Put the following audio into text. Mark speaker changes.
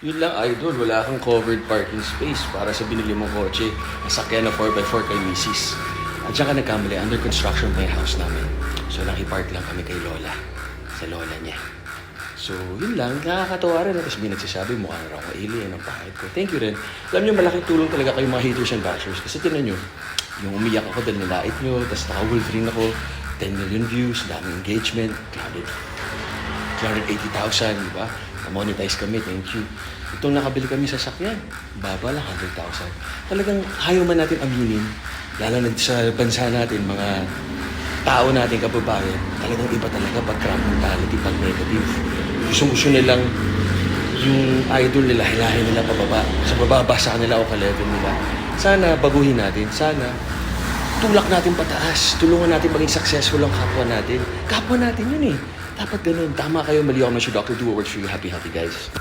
Speaker 1: Yun lang, idol. Wala kang covered parking space para sa binili mong kotse. Masakyan na 4x4 kay misis. At saka nagkamali, under construction na yung house namin. So, nakipark lang kami kay Lola. Sa Lola niya. So, yun lang. Nakakatawa rin. Tapos may nagsasabi, mukha raw ako alien ang pahit ko. Thank you rin. Alam niyo, malaking tulong talaga kayo mga haters and bashers. Kasi tinan niyo, yung umiyak ako dahil nilait niyo, tapos naka-wolverine ako, 10 million views, daming engagement, clouded 380,000, di ba? Na-monetize kami, thank you. Itong nakabili kami sa sakyan, baba lang, 100,000. Talagang ayaw man natin aminin, lalo na sa bansa natin, mga tao natin, kababayan, talagang iba talaga pag crime mentality, pag negative. Gusto-gusto nilang yung idol nila, hilahin nila pababa. Sa bababa sa kanila o ka-level nila. Sana baguhin natin. Sana tulak natin pataas. Tulungan natin maging successful ang kapwa natin. Kapwa natin yun eh. Dapat ganun. Tama kayo, mali ako na si Dr. Do what works for you. Happy, happy guys.